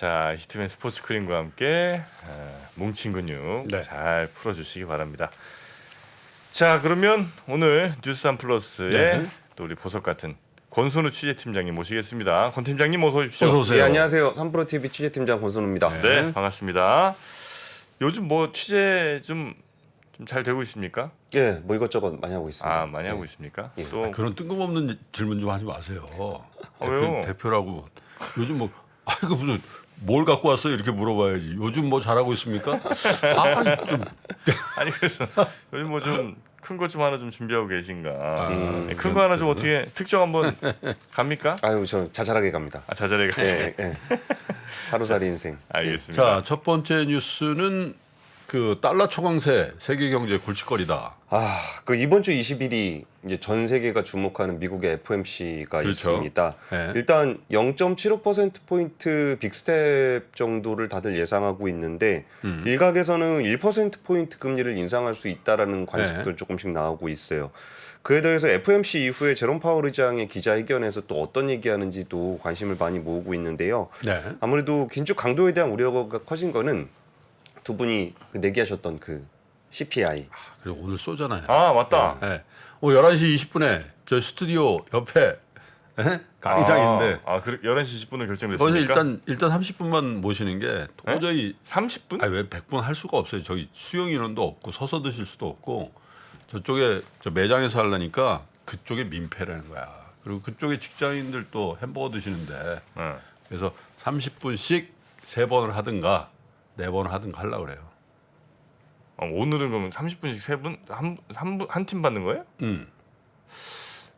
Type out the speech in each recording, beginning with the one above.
자 히트맨 스포츠 크림과 함께 어, 뭉친 근육 네. 잘 풀어주시기 바랍니다. 자 그러면 오늘 뉴스 한 플러스에 네. 또 우리 보석 같은 권순우 취재팀장님 모시겠습니다. 권 팀장님 어서 오십시오. 어서 오세요. 예, 안녕하세요. 삼프로 TV 취재팀장 권순우입니다. 네. 네 반갑습니다. 요즘 뭐 취재 좀 좀 잘 되고 있습니까? 예, 뭐 이것저것 많이 하고 있습니다. 아 많이 하고 예. 있습니까? 예. 또 그런 뜬금없는 질문 좀 하지 마세요. 아, 왜요? 대표, 라고 요즘 뭐 아이고 무슨 뭘 갖고 왔어요 이렇게 물어봐야지. 요즘 뭐 잘하고 있습니까? 아 좀 아니 그래서 요즘 뭐 좀 큰 거 좀 하나 좀 준비하고 계신가? 음, 큰거 하나 좀 어떻게 특정 한번 갑니까? 아유, 저 자잘하게 갑니다. 아 자잘해 가. 예, 예. 하루살이 인생. 알겠습니다. 자, 첫 번째 뉴스는 그 달러 초강세 세계 경제 골칫거리다. 아, 그 이번 주 20일이 이제 전 세계가 주목하는 미국의 FMC가 그렇죠. 있습니다. 네. 일단 0.75% 포인트 빅스텝 정도를 다들 예상하고 있는데 음. 일각에서는 1% 포인트 금리를 인상할 수 있다라는 네. 관측도 조금씩 나오고 있어요. 그에 더해서 FMC 이후에 제롬 파월 의장의 기자회견에서 또 어떤 얘기하는지도 관심을 많이 모으고 있는데요. 네. 아무래도 긴축 강도에 대한 우려가 커진 거는 두 분이 그 내기하셨던 그 CPI 그리고 오늘 쏘잖아요. 아 맞다. 네. 오 11시 20분에 저 스튜디오 옆에 예? 강의장인데 아, 아 그래 11시 20분에 결정됐습니까? 거기서 일단 일단 30분만 모시는 게 도저히 30분? 아니 왜 100분 할 수가 없어요. 저기 수용 인원도 없고 서서 드실 수도 없고 저쪽에 저 매장에서 하려니까 그쪽에 민폐라는 거야. 그리고 그쪽에 직장인들 또 햄버거 드시는데 네. 그래서 30분씩 세 번을 하든가 네 번을 하든가 하려고 그래요. 어, 오늘은 그러면 30분씩 세분 한한한 팀 받는 거예요? 음.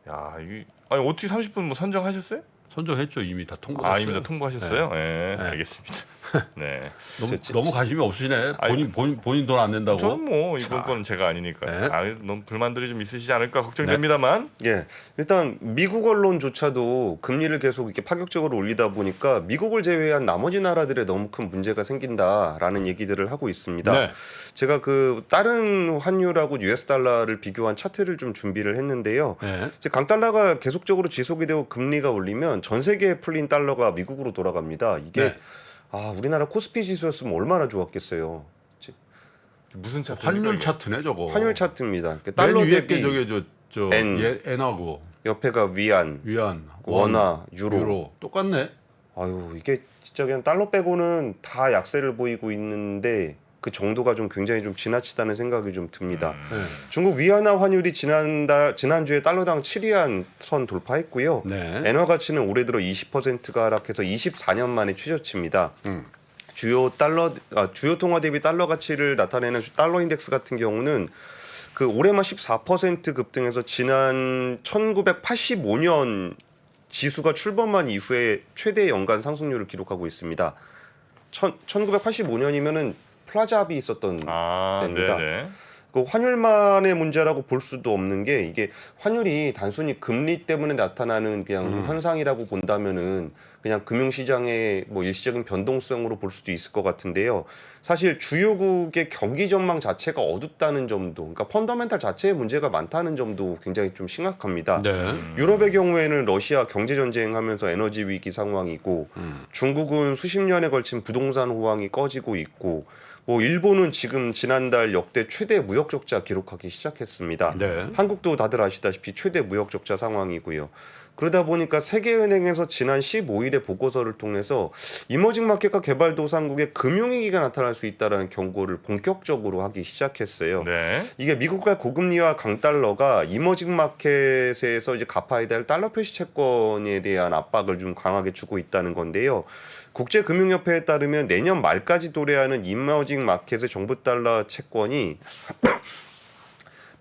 야 이게 아니 어떻게 30분 뭐 선정하셨어요? 선정했죠 이미 다 통보됐어요. 아 이미 다 통보하셨어요? 네, 네. 알겠습니다. 네. 너무, 저- 저- 너무 관심이 없으시네. 본인 본인 본인 돈 안 낸다고. 저는 뭐 이번 자. 건 제가 아니니까. 네. 아 너무 불만들이 좀 있으시지 않을까 걱정됩니다만. 예, 일단 미국 언론조차도 금리를 계속 이렇게 파격적으로 올리다 보니까 미국을 제외한 나머지 나라들에 너무 큰 문제가 생긴다라는 얘기들을 하고 있습니다. 네. 제가 그 다른 환율하고 US 달러를 비교한 차트를 좀 준비를 했는데요. 네. 이제 강달러가 계속적으로 지속이 되고 금리가 올리면 전 세계에 풀린 달러가 미국으로 돌아갑니다. 이게 네. 아 우리나라 코스피 지수였으면 얼마나 좋았겠어요. 무슨 차? 환율 차트네 저거. 환율 차트입니다. 그러니까 달러 대비 저게 저저. 예, 엔하고 옆에가 위안, 위안, 원, 원화, 유로. 유로 똑같네. 아유 이게 진짜 그냥 달러 빼고는 다 약세를 보이고 있는데 그 정도가 좀 굉장히 좀 지나치다는 생각이 좀 듭니다. 네. 중국 위안화 환율이 지난달 지난주에 달러당 7위안 선 돌파했고요. 네. 엔화 가치는 올해 들어 20%가 하락해서 24년 만에 최저치입니다. 음. 주요 달러 아, 주요 통화 대비 달러 가치를 나타내는 달러 인덱스 같은 경우는 그 올해만 14% 급등해서 지난 1985년 지수가 출범한 이후에 최대 연간 상승률을 기록하고 있습니다. 천, 1985년이면은 플라자합이 있었던 아, 됩니다. 네네. 그 환율만의 문제라고 볼 수도 없는 게 이게 환율이 단순히 금리 때문에 나타나는 그냥 음. 현상이라고 본다면은 그냥 금융시장의 뭐 일시적인 변동성으로 볼 수도 있을 것 같은데요. 사실 주요국의 경기 전망 자체가 어둡다는 점도, 그러니까 펀더멘탈 자체에 문제가 많다는 점도 굉장히 좀 심각합니다. 네. 유럽의 경우에는 러시아 경제 전쟁하면서 에너지 위기 상황이고 음. 중국은 수십 년에 걸친 부동산 호황이 꺼지고 있고 뭐 일본은 지금 지난달 역대 최대 무역 적자 기록하기 시작했습니다. 네. 한국도 다들 아시다시피 최대 무역 적자 상황이고요. 그러다 보니까 세계은행에서 지난 15일에 보고서를 통해서 이머징 마켓과 개발도상국의 금융위기가 나타날 수 있다라는 경고를 본격적으로 하기 시작했어요. 네. 이게 미국과 고금리와 강달러가 이머징 마켓에서 이제 갚아야 될 달러 표시 채권에 대한 압박을 좀 강하게 주고 있다는 건데요. 국제금융협회에 따르면 내년 말까지 도래하는 이머징 마켓의 정부 달러 채권이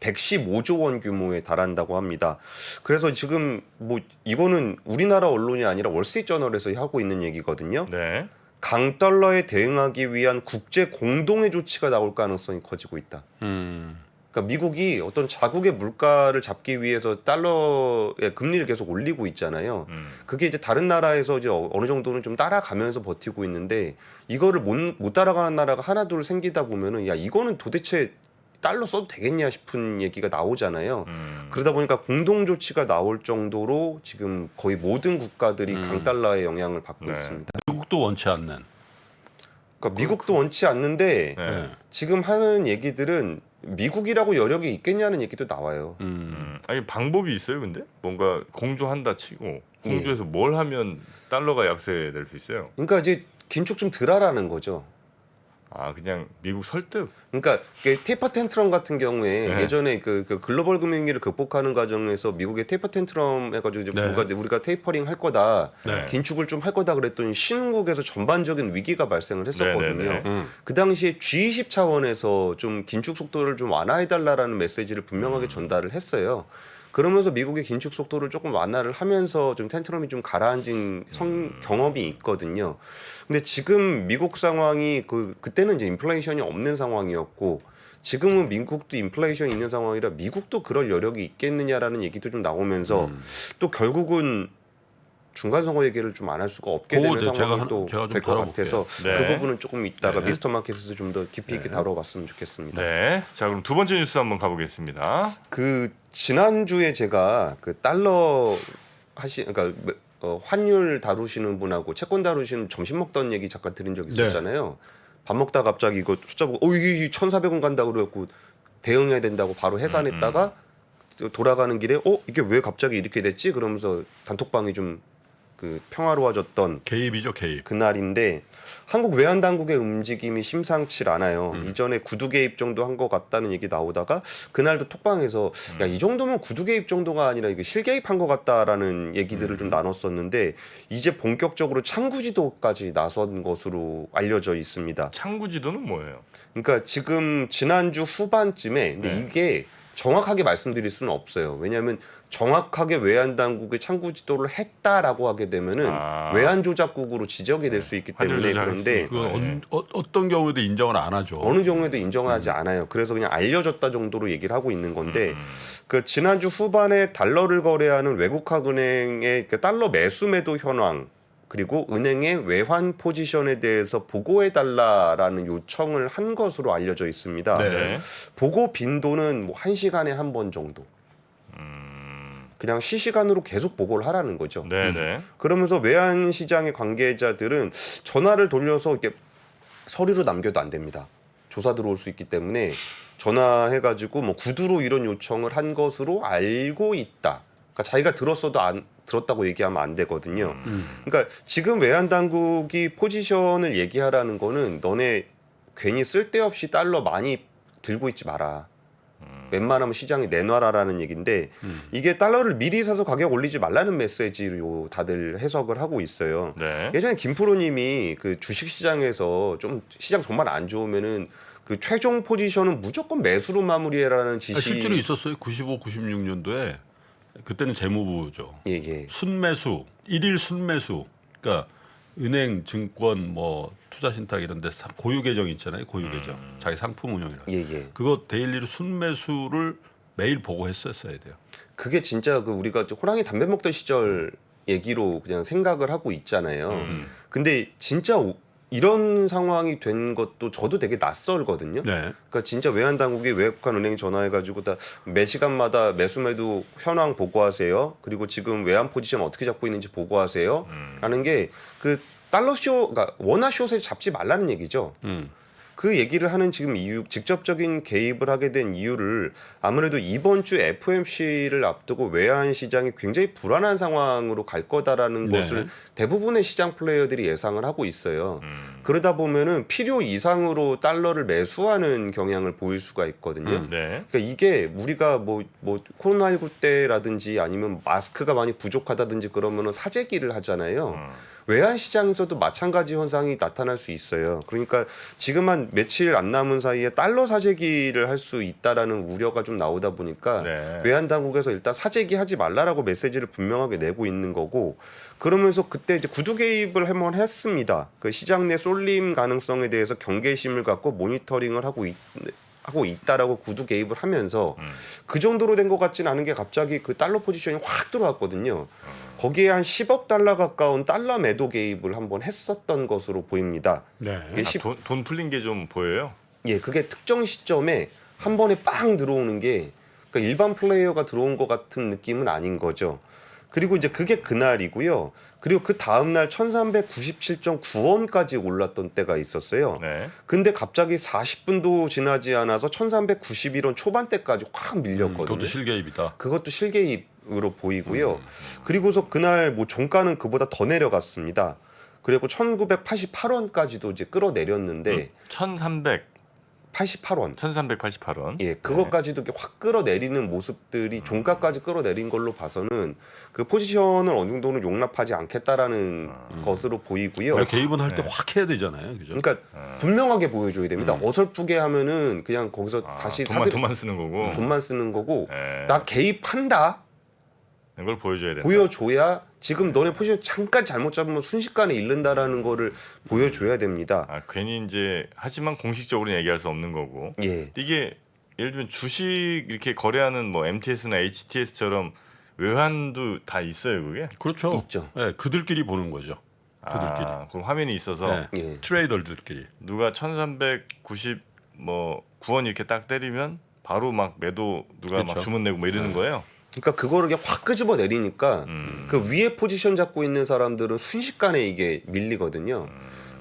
115조 원 규모에 달한다고 합니다. 그래서 지금 뭐 이거는 우리나라 언론이 아니라 월스트리트저널에서 하고 있는 얘기거든요. 네. 강 달러에 대응하기 위한 국제 공동의 조치가 나올 가능성이 커지고 있다. 음. 그러니까 미국이 어떤 자국의 물가를 잡기 위해서 달러의 금리를 계속 올리고 있잖아요. 음. 그게 이제 다른 나라에서 이제 어- 어느 정도는 좀 따라가면서 버티고 있는데 이거를 못, 못 따라가는 나라가 하나 둘 생기다 보면은 야 이거는 도대체 달러 써도 되겠냐 싶은 얘기가 나오잖아요. 음. 그러다 보니까 공동 조치가 나올 정도로 지금 거의 모든 국가들이 강달러의 영향을 받고 네. 있습니다. 미국도 원치 않는. 그러니까 미국도 원치 않는데 네. 예. 지금 하는 얘기들은 미국이라고 여력이 있겠냐는 얘기도 나와요. 음. 음. 아니 방법이 있어요, 근데 뭔가 공조한다 치고 예. 공조해서 뭘 하면 달러가 약세될 수 있어요. 그러니까 이제 긴축 좀 덜하라는 거죠. 아 그냥 미국 설득. 그러니까 테이퍼 텐트럼 같은 경우에 네. 예전에 그, 그 글로벌 금융위기를 극복하는 과정에서 미국의 테이퍼 텐트럼 해가지고 이제 네. 뭔가 우리가 테이퍼링 할 거다, 네. 긴축을 좀 할 거다 그랬더니 신국에서 전반적인 위기가 발생을 했었거든요. 네, 네, 네. 음. 그 당시에 G20 차원에서 좀 긴축 속도를 좀 완화해달라라는 메시지를 분명하게 전달을 했어요. 그러면서 미국의 긴축 속도를 조금 완화를 하면서 좀 텐트럼이 좀 가라앉은 성, 경험이 있거든요. 근데 지금 미국 상황이 그 그때는 이제 인플레이션이 없는 상황이었고 지금은 미국도 인플레이션이 있는 상황이라 미국도 그럴 여력이 있겠느냐라는 얘기도 좀 나오면서 음. 또 결국은 중간 선거 얘기를 좀 안 할 수가 없게 그거 되는 이제 제가 상황이 한- 또 제가 좀 될 것 다뤄볼게요. 같아서 네. 그 부분은 조금 이따가 네. 미스터 마켓에서 좀 더 깊이 있게 네. 다뤄봤으면 좋겠습니다. 네. 자 그럼 두 번째 뉴스 한번 가보겠습니다. 그 지난주에 제가 그 달러 하시 그러니까 어, 환율 다루시는 분하고 채권 다루시는 점심 먹던 얘기 잠깐 드린 적 있었잖아요. 밥 먹다 갑자기 이거 숫자 보고 어 이게 1,400원 간다 그래갖고 대응해야 된다고 바로 해산했다가 돌아가는 길에 어 이게 왜 갑자기 이렇게 됐지? 그러면서 단톡방이 좀 그 평화로워졌던 개입이죠, 개입. 그날인데 한국 외환 당국의 움직임이 심상치 않아요. 음. 이전에 구두 개입 정도 한 것 같다는 얘기 나오다가 그날도 톡방에서 야 이 정도면 구두 개입 정도가 아니라 이게 실개입한 것 같다라는 얘기들을 음. 좀 나눴었는데 이제 본격적으로 창구지도까지 나선 것으로 알려져 있습니다. 창구지도는 뭐예요? 그러니까 지금 지난주 후반쯤에 근데 네. 이게 정확하게 말씀드릴 수는 없어요. 왜냐하면 정확하게 외환 당국의 창구 지도를 했다라고 하게 되면은 아. 외환 조작국으로 지적이 될 수 있기 때문에 그런데. 그 네. 어, 어떤 경우에도 인정을 안 하죠. 어느 경우에도 인정하지 않아요. 그래서 그냥 알려졌다 정도로 얘기를 하고 있는 건데 음. 그 지난주 후반에 달러를 거래하는 외국화은행의 그 달러 매수 매도 현황 그리고 은행의 외환 포지션에 대해서 보고해 달라라는 요청을 한 것으로 알려져 있습니다. 네. 네. 보고 빈도는 뭐한 시간에 한 번 정도. 음. 그냥 실시간으로 계속 보고를 하라는 거죠. 네네. 그러면서 외환 시장의 관계자들은 전화를 돌려서 이렇게 서류로 남겨도 안 됩니다. 조사 들어올 수 있기 때문에 전화해가지고 뭐 구두로 이런 요청을 한 것으로 알고 있다. 그러니까 자기가 들었어도 안 들었다고 얘기하면 안 되거든요. 음. 그러니까 지금 외환 당국이 포지션을 얘기하라는 거는 너네 괜히 쓸데없이 달러 많이 들고 있지 마라. 웬만하면 시장에 내놔라라는 얘기인데 음. 이게 달러를 미리 사서 가격 올리지 말라는 메시지로 다들 해석을 하고 있어요. 네. 예전에 김프로님이 그 주식 시장에서 좀 시장 정말 안 좋으면은 그 최종 포지션은 무조건 매수로 마무리해라는 아, 지시. 실제로 있었어요. 95, 96년도에 그때는 재무부죠. 예 예. 순매수, 일일 순매수. 그러니까 은행, 증권, 뭐 투자 신탁 이런 데 고유 계정 있잖아요. 고유 계정. 자기 상품 운영이라. 예 예. 그거 데일리로 순매수를 매일 보고했었어야 돼요. 그게 진짜 그 우리가 호랑이 담배 먹던 시절 얘기로 그냥 생각을 하고 있잖아요. 음. 근데 진짜 오- 이런 상황이 된 것도 저도 되게 낯설거든요. 네. 그러니까 진짜 외환 당국이 외국한 은행에 전화해가지고 다 매 시간마다 매수 매도 현황 보고하세요. 그리고 지금 외환 포지션 어떻게 잡고 있는지 보고하세요. 음. 라는 게 그 달러 쇼, 그러니까 원화 숏에 잡지 말라는 얘기죠. 음. 그 얘기를 하는 지금 이유, 직접적인 개입을 하게 된 이유를 아무래도 이번 주 FOMC를 앞두고 외환 시장이 굉장히 불안한 상황으로 갈 거다라는 네. 것을 대부분의 시장 플레이어들이 예상을 하고 있어요. 음. 그러다 보면은 필요 이상으로 달러를 매수하는 경향을 보일 수가 있거든요. 음. 네. 그러니까 이게 우리가 뭐뭐 코로나19 때라든지 아니면 마스크가 많이 부족하다든지 그러면은 사재기를 하잖아요. 음. 외환 시장에서도 마찬가지 현상이 나타날 수 있어요. 그러니까 지금 한 며칠 안 남은 사이에 달러 사재기를 할 수 있다라는 우려가 좀 나오다 보니까 네. 외환 당국에서 일단 사재기 하지 말라라고 메시지를 분명하게 내고 있는 거고 그러면서 그때 이제 구두 개입을 한번 했습니다. 그 시장 내 쏠림 가능성에 대해서 경계심을 갖고 모니터링을 하고 있, 하고 있다라고 구두 개입을 하면서 음. 그 정도로 된 것 같지는 않은 게 갑자기 그 달러 포지션이 확 들어왔거든요. 거기에 한 10억 달러 가까운 달러 매도 개입을 한번 했었던 것으로 보입니다. 네. 이게 아, 10, 돈, 돈 풀린 게 좀 보여요. 예, 그게 특정 시점에 한 번에 빵 들어오는 게 그러니까 일반 플레이어가 들어온 것 같은 느낌은 아닌 거죠. 그리고 이제 그게 그날이고요. 그리고 그 다음 날 1397.9원까지 올랐던 때가 있었어요. 네. 근데 갑자기 40분도 지나지 않아서 1391원 초반대까지 확 음, 밀렸거든요. 그것도 실개입이다. 그것도 실개입으로 보이고요. 그리고서 그날 뭐 종가는 그보다 더 내려갔습니다. 그리고 1988원까지도 이제 끌어내렸는데 1,300, 88원. 1,388원. 예, 그것까지도 이렇게 확 끌어내리는 모습들이 종가까지 끌어내린 걸로 봐서는 그 포지션을 어느 정도는 용납하지 않겠다라는 것으로 보이고요. 개입은 할때 네. 확 해야 되잖아요, 그죠? 그러니까 분명하게 보여줘야 됩니다. 어설프게 하면은 그냥 거기서 아, 다시 돈만, 사들 돈만 쓰는 거고. 돈만 쓰는 거고 네. 나 개입한다 이 걸 보여줘야 된다. 보여줘야 지금 너네 포지션 잠깐 잘못 잡으면 순식간에 잃는다라는 거를 보여줘야 됩니다. 아, 괜히 이제 하지만 공식적으로 얘기할 수 없는 거고. 예. 이게 예를 들면 주식 이렇게 거래하는 뭐 MTS나 HTS처럼 외환도 다 있어요, 그게? 그렇죠. 있죠. 예, 그들끼리 보는 거죠. 그들끼리. 아, 그럼 화면이 있어서 예. 예. 트레이더들끼리. 누가 1390뭐 9원 이렇게 딱 때리면 바로 막 매도 누가 막 그렇죠. 주문 내고 뭐 이러는 거예요. 그러니까 그거를 확 끄집어 내리니까 음. 그 위에 포지션 잡고 있는 사람들은 순식간에 이게 밀리거든요.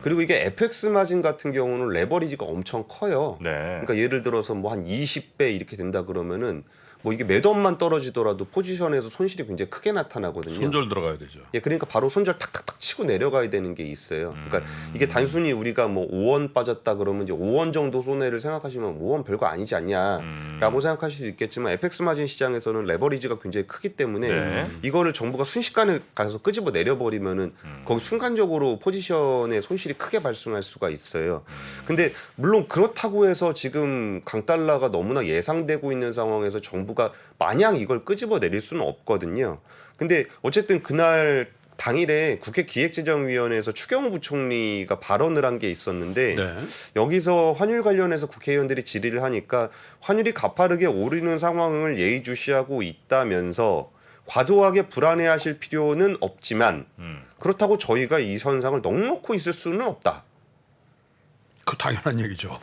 그리고 이게 FX 마진 같은 경우는 레버리지가 엄청 커요. 네. 그러니까 예를 들어서 뭐 한 20배 이렇게 된다 그러면은 뭐 이게 매도만 떨어지더라도 포지션에서 손실이 굉장히 크게 나타나거든요. 손절 들어가야 되죠. 예, 그러니까 바로 손절 탁탁탁 치고 내려가야 되는 게 있어요. 그러니까 음. 이게 단순히 우리가 뭐 5원 빠졌다 그러면 이제 5원 정도 손해를 생각하시면 5원 별거 아니지 않냐라고 음. 생각하실 수 있겠지만 FX 마진 시장에서는 레버리지가 굉장히 크기 때문에 네. 이거를 정부가 순식간에 가서 끄집어 내려버리면은 음. 거기 순간적으로 포지션에 손실이 크게 발생할 수가 있어요. 음. 근데 물론 그렇다고 해서 지금 강달러가 너무나 예상되고 있는 상황에서 정부 가 마냥 이걸 끄집어 내릴 수는 없거든요. 근데 어쨌든 그날 당일에 국회 기획재정위원회에서 추경호 부총리가 발언을 한 게 있었는데 네. 여기서 환율 관련해서 국회의원들이 질의를 하니까 환율이 가파르게 오르는 상황을 예의주시하고 있다면서 과도하게 불안해하실 필요는 없지만 음. 그렇다고 저희가 이 현상을 넉넉히 있을 수는 없다. 그 당연한 얘기죠.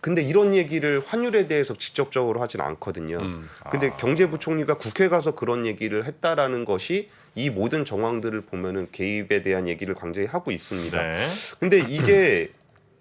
근데 이런 얘기를 환율에 대해서 직접적으로 하진 않거든요. 음. 근데 경제부총리가 국회 가서 그런 얘기를 했다라는 것이 이 모든 정황들을 보면은 개입에 대한 얘기를 굉장히 하고 있습니다. 네. 근데 이게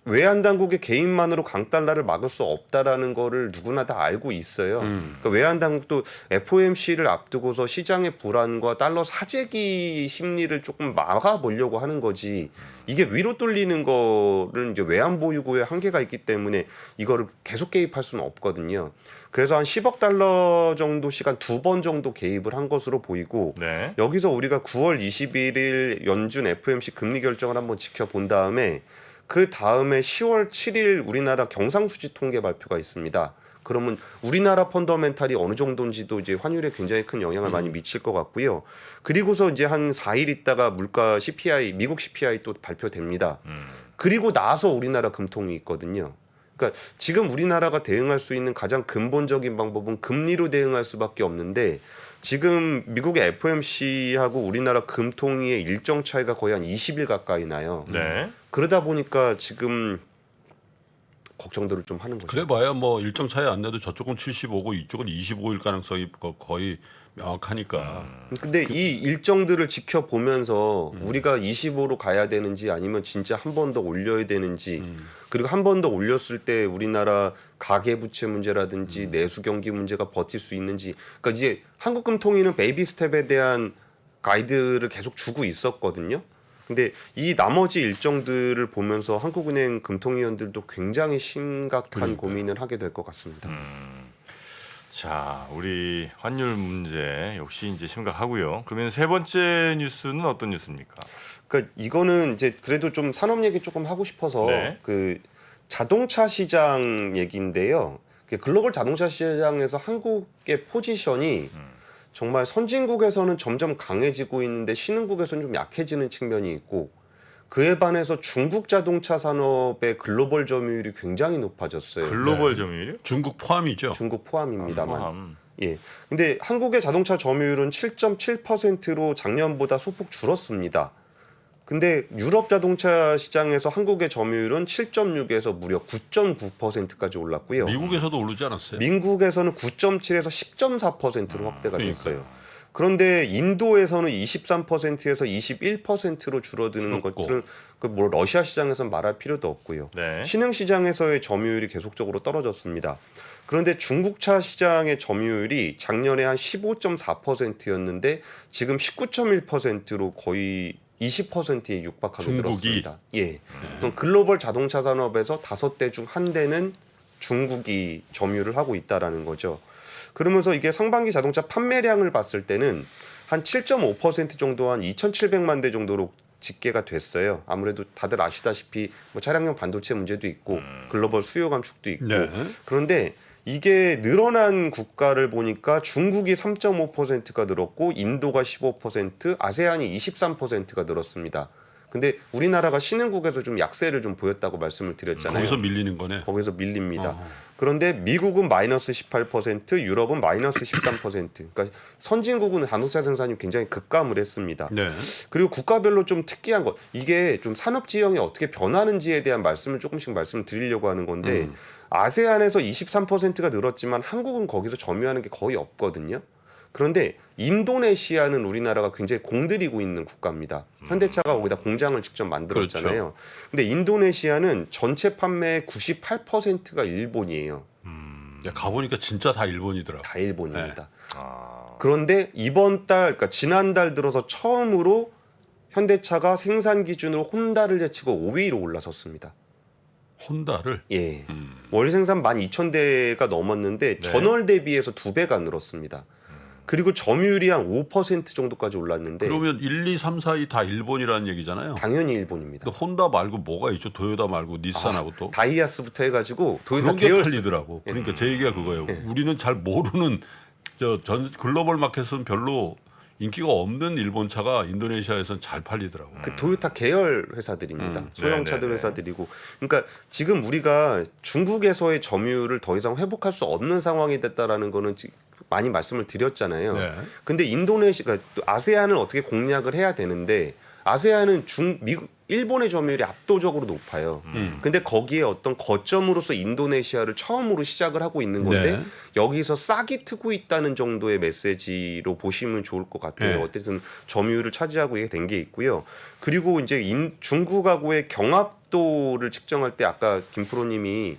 외환 당국의 개입만으로 강달러를 막을 수 없다라는 거를 누구나 다 알고 있어요. 음. 그러니까 외환 당국도 FOMC를 앞두고서 시장의 불안과 달러 사재기 심리를 조금 막아 보려고 하는 거지. 이게 위로 뚫리는 거는 이제 외환 보유고에 한계가 있기 때문에 이거를 계속 개입할 수는 없거든요. 그래서 한 10억 달러 정도 시간 두 번 정도 개입을 한 것으로 보이고 네. 여기서 우리가 9월 21일 연준 FMC 금리 결정을 한번 지켜본 다음에 그 다음에 10월 7일 우리나라 경상수지 통계 발표가 있습니다. 그러면 우리나라 펀더멘탈이 어느 정도인지도 이제 환율에 굉장히 큰 영향을 많이 미칠 것 같고요. 그리고서 이제 한 4일 있다가 물가 CPI, 미국 CPI 또 발표됩니다. 음. 그리고 나서 우리나라 금통이 있거든요. 그러니까 지금 우리나라가 대응할 수 있는 가장 근본적인 방법은 금리로 대응할 수밖에 없는데 지금 미국의 FOMC하고 우리나라 금통위의 일정 차이가 거의 한 20일 가까이 나요. 네. 그러다 보니까 지금 걱정들을 좀 하는 거죠. 그래봐야 뭐 일정 차이 안 내도 저쪽은 75고 이쪽은 25일 가능성이 거- 거의 명확하니까. 근데 이 일정들을 지켜보면서 우리가 25로 가야 되는지 아니면 진짜 한 번 더 올려야 되는지 그리고 한 번 더 올렸을 때 우리나라 가계 부채 문제라든지 내수 경기 문제가 버틸 수 있는지 그러니까 이제 한국금통위는 베이비 스텝에 대한 가이드를 계속 주고 있었거든요. 근데 이 나머지 일정들을 보면서 한국은행 금통위원들도 굉장히 심각한 그러니까요. 고민을 하게 될 것 같습니다. 자, 우리 환율 문제 역시 이제 심각하고요. 그러면 세 번째 뉴스는 어떤 뉴스입니까? 그러니까 이거는 이제 그래도 좀 산업 얘기 조금 하고 싶어서 네. 그 자동차 시장 얘기인데요. 그 글로벌 자동차 시장에서 한국의 포지션이 정말 선진국에서는 점점 강해지고 있는데 신흥국에서는 좀 약해지는 측면이 있고 그에 반해서 중국 자동차 산업의 글로벌 점유율이 굉장히 높아졌어요. 글로벌 점유율이요? 중국 포함이죠. 중국 포함입니다만. 포함. 예. 근데 한국의 자동차 점유율은 7.7%로 작년보다 소폭 줄었습니다. 근데 유럽 자동차 시장에서 한국의 점유율은 7.6에서 무려 9.9%까지 올랐고요. 미국에서도 오르지 않았어요? 민국에서는 9.7에서 10.4%로 확대가 그러니까요. 됐어요. 그런데 인도에서는 23%에서 21%로 줄어드는 줄었고. 것들은 그뭐 러시아 시장에서는 말할 필요도 없고요. 네. 신흥 시장에서의 점유율이 계속적으로 떨어졌습니다. 그런데 중국차 시장의 점유율이 작년에 한 15.4%였는데 지금 19.1%로 거의 20%에 육박하게 중국이? 늘었습니다. 예. 그럼 글로벌 자동차 산업에서 다섯 대 중 한 대는 중국이 점유를 하고 있다라는 거죠. 그러면서 이게 상반기 자동차 판매량을 봤을 때는 한 7.5% 정도 한 2,700만 대 정도로 집계가 됐어요. 아무래도 다들 아시다시피 뭐 차량용 반도체 문제도 있고 글로벌 수요 감축도 있고 네. 그런데 이게 늘어난 국가를 보니까 중국이 3.5%가 늘었고 인도가 15%, 아세안이 23%가 늘었습니다. 근데 우리나라가 신흥국에서 좀 약세를 좀 보였다고 말씀을 드렸잖아요. 거기서 밀리는 거네. 거기서 밀립니다. 어허. 그런데 미국은 마이너스 18%, 유럽은 마이너스 13%. 그러니까 선진국은 자동차 생산이 굉장히 급감을 했습니다. 네. 그리고 국가별로 좀 특이한 것 이게 좀 산업 지형이 어떻게 변하는지에 대한 말씀을 조금씩 말씀을 드리려고 하는 건데 음. 아세안에서 23%가 늘었지만 한국은 거기서 점유하는 게 거의 없거든요. 그런데 인도네시아는 우리나라가 굉장히 공들이고 있는 국가입니다. 현대차가 거기다 공장을 직접 만들었잖아요. 근데 인도네시아는 전체 판매의 98%가 일본이에요. 야, 가보니까 진짜 다 일본이더라고. 다 일본입니다. 아, 그런데 이번 달, 그러니까 지난달 들어서 처음으로 현대차가 생산 기준으로 혼다를 제치고 5위로 올라섰습니다. 혼다를 예. 음. 월 생산 12,000대가 넘었는데 네. 전월 대비해서 두 배가 늘었습니다. 그리고 점유율이 한 5% 정도까지 올랐는데 그러면 1, 2, 3, 4, 2 다 일본이라는 얘기잖아요. 당연히 일본입니다. 근데 혼다 말고 뭐가 있죠? 도요타 말고 닛산하고 또 다이아스부터 해가지고 도요타 그런 게 계열 팔리더라고. 그러니까 제 얘기가 그거예요. 우리는 잘 모르는 저 전 글로벌 마켓은 별로 인기가 없는 일본 차가 인도네시아에서는 잘 팔리더라고. 그 도요타 계열 회사들입니다. 음. 소형차들 네네네. 회사들이고. 그러니까 지금 우리가 중국에서의 점유율을 더 이상 회복할 수 없는 상황이 됐다라는 거는 지- 많이 말씀을 드렸잖아요. 네. 근데 인도네시아, 또 아세안을 어떻게 공략을 해야 되는데 아세안은 중 미국 일본의 점유율이 압도적으로 높아요. 음. 근데 거기에 어떤 거점으로서 인도네시아를 처음으로 시작을 하고 있는 건데 네. 여기서 싹이 트고 있다는 정도의 메시지로 보시면 좋을 것 같아요. 네. 어쨌든 점유율을 차지하고 된게 있고요. 그리고 이제 인, 중국하고의 경합도를 측정할 때 아까 김 프로님이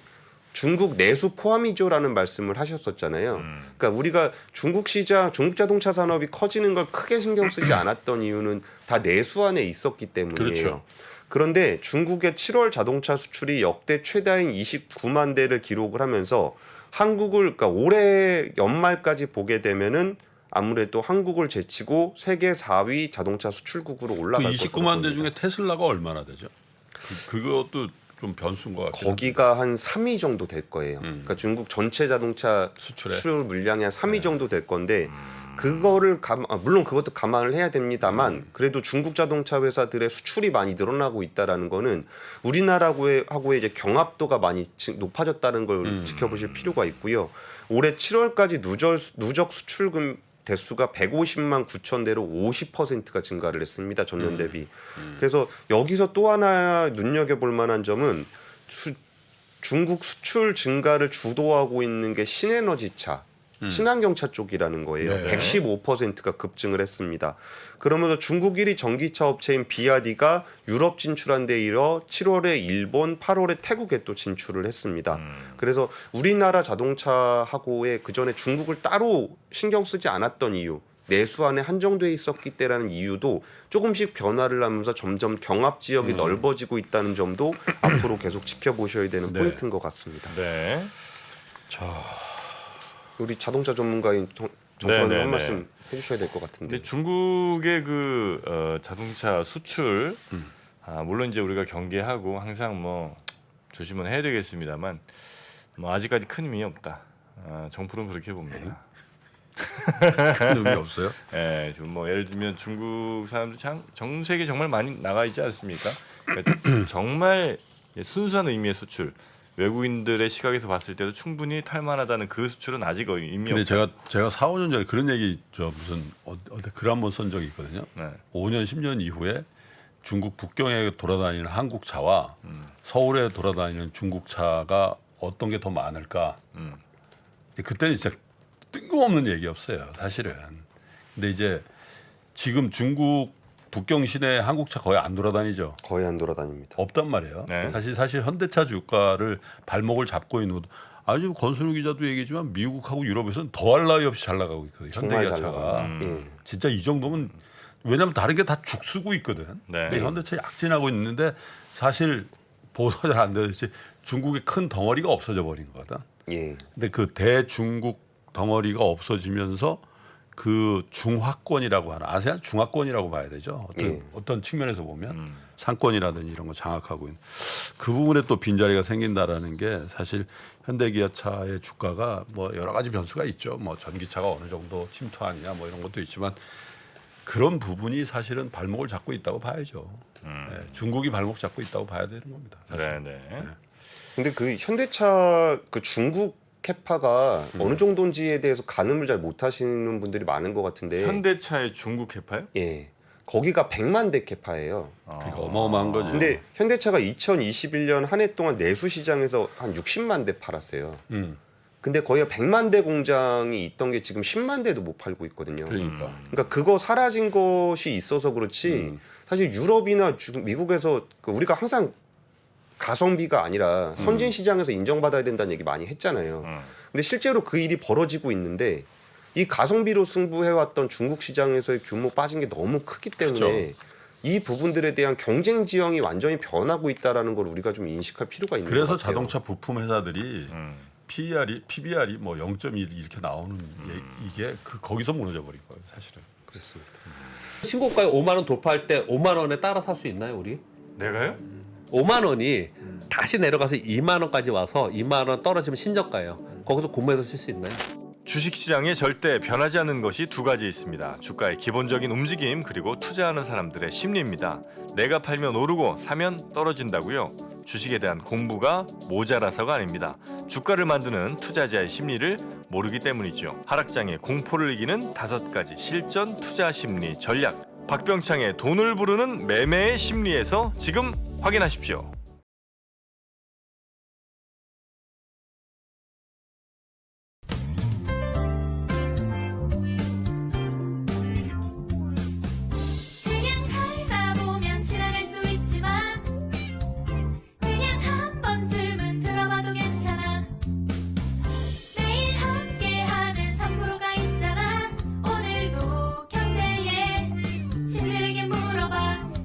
중국 내수 포함이죠라는 말씀을 하셨었잖아요. 음. 그러니까 우리가 중국 시장, 중국 자동차 산업이 커지는 걸 크게 신경 쓰지 않았던 이유는 다 내수 안에 있었기 때문이에요. 그렇죠. 그런데 중국의 7월 자동차 수출이 역대 최다인 29만 대를 기록을 하면서 한국을 그러니까 올해 연말까지 보게 되면은 아무래도 한국을 제치고 세계 4위 자동차 수출국으로 그 올라갈 것으로 29만 대. 중에 테슬라가 얼마나 되죠? 그, 그것도 좀 변수인 것 같아요. 거기가 한 3위 정도 될 거예요. 그러니까 중국 전체 자동차 음. 수출에? 네. 수출 물량이 한 3위 정도 될 건데 그거를 감 아, 물론 그것도 감안을 해야 됩니다만 음. 그래도 중국 자동차 회사들의 수출이 많이 늘어나고 있다라는 거는 우리나라하고의 하고의 이제 경합도가 많이 지- 높아졌다는 걸 음. 지켜보실 필요가 있고요. 올해 7월까지 누적 누적 수출금 대수가 150만 9천 대로 50%가 증가를 했습니다. 전년 음. 대비. 그래서 여기서 또 하나 눈여겨 볼 만한 점은 수, 중국 수출 증가를 주도하고 있는 게 신에너지차, 친환경차 쪽이라는 거예요. 네. 115%가 급증을 했습니다. 그러면서 중국 1위 전기차 업체인 비아디가 유럽 진출한 데 이어 7월에 일본, 8월에 태국에 또 진출을 했습니다. 그래서 우리나라 자동차하고의 그 전에 중국을 따로 신경 쓰지 않았던 이유, 내수 안에 한정돼 있었기 때라는 이유도 조금씩 변화를 하면서 점점 경합 지역이 넓어지고 있다는 점도 앞으로 계속 지켜보셔야 되는 네. 포인트인 것 같습니다. 네. 우리 자동차 전문가인 정, 네, 정선님 네, 한 네. 말씀 해주셔야 될 것 같은데. 근데 중국의 그 어, 자동차 수출 아, 물론 이제 우리가 경계하고 항상 뭐 조심은 해야 되겠습니다만 뭐 아직까지 큰 의미 없다. 아, 정프로는 그렇게 봅니다. 큰 의미 없어요. 예, 좀뭐 예를 들면 중국 사람들 참, 전 세계 정말 많이 나가 있지 않습니까? 그러니까 정말 순수한 의미의 수출. 외국인들의 시각에서 봤을 때도 충분히 탈만하다는 그 수출은 아직 의미 근데 없다. 제가 제가 4, 5년 전에 그런 얘기 저 무슨 어, 어디 글 한번 쓴 적이 있거든요. 네. 5년 10년 이후에 중국 북경에 돌아다니는 한국 차와 서울에 돌아다니는 중국 차가 어떤 게 더 많을까? 음. 근데 그때는 진짜 뜬금없는 얘기였어요, 사실은. 근데 이제 지금 중국 북경 시내 한국 차 거의 안 돌아다니죠. 거의 안 돌아다닙니다. 없단 말이에요. 네. 사실 사실 현대차 주가를 발목을 잡고 있는 것도 아주 권순우 기자도 얘기했지만 미국하고 유럽에서는 더할 나위 없이 잘 나가고 있거든요. 정말 현대기아차가 나갑니다. 예. 진짜 이 정도면 왜냐하면 다른 게 다 죽쓰고 있거든. 네. 근데 현대차 약진하고 있는데 사실 보도가 잘 안 되듯이 중국의 큰 덩어리가 없어져 버린 거거든. 예. 근데 그 대중국 덩어리가 없어지면서 그 중화권이라고 하는 아세안 중화권이라고 봐야 되죠. 어떤, 예. 어떤 측면에서 보면 음. 상권이라든지 이런 거 장악하고 있는 그 부분에 또 빈자리가 생긴다라는 게 사실 현대기아차의 주가가 뭐 여러 가지 변수가 있죠. 뭐 전기차가 어느 정도 침투하느냐 뭐 이런 것도 있지만 그런 부분이 사실은 발목을 잡고 있다고 봐야죠. 예, 중국이 발목 잡고 있다고 봐야 되는 겁니다. 사실. 음. 네, 네. 근데 그 현대차 그 중국 캐파가 음. 어느 정도인지에 대해서 가늠을 잘 못하시는 분들이 많은 것 같은데. 현대차의 중국 캐파요? 예. 거기가 100만 대 캐파예요. 그러니까 어마어마한 거죠. 근데 현대차가 2021년 한 해 동안 내수 시장에서 한 60만 대 팔았어요. 음, 근데 거의 100만 대 공장이 있던 게 지금 10만 대도 못 팔고 있거든요. 그러니까 그러니까 그거 사라진 것이 있어서 그렇지 음. 사실 유럽이나 주- 미국에서 그 우리가 항상 가성비가 아니라 선진 시장에서 인정받아야 된다는 얘기 많이 했잖아요. 음. 근데 실제로 그 일이 벌어지고 있는데 이 가성비로 승부해왔던 중국 시장에서의 규모 빠진 게 너무 크기 때문에 이 부분들에 대한 경쟁 지형이 완전히 변하고 있다라는 걸 우리가 좀 인식할 필요가 있는 그래서 것 같아요. 자동차 부품 회사들이 음. PER이 PBR이 뭐 0.1 이렇게 나오는 게 이게 그 거기서 무너져 버린 거예요, 사실은. 그렇습니다. 신고가에 5만 원 돌파할 때 5만 원에 따라 살 수 있나요, 우리? 내가요? 5만 원이 다시 내려가서 2만 원까지 와서 2만 원 떨어지면 신저가예요. 거기서 구매해서 쓸수 있나요? 주식시장에 절대 변하지 않는 것이 두 가지 있습니다. 주가의 기본적인 움직임 그리고 투자하는 사람들의 심리입니다. 내가 팔면 오르고 사면 떨어진다고요. 주식에 대한 공부가 모자라서가 아닙니다. 주가를 만드는 투자자의 심리를 모르기 때문이죠. 하락장의 공포를 이기는 다섯 가지 실전 투자 심리 전략. 박병창의 돈을 부르는 매매의 심리에서 지금 확인하십시오.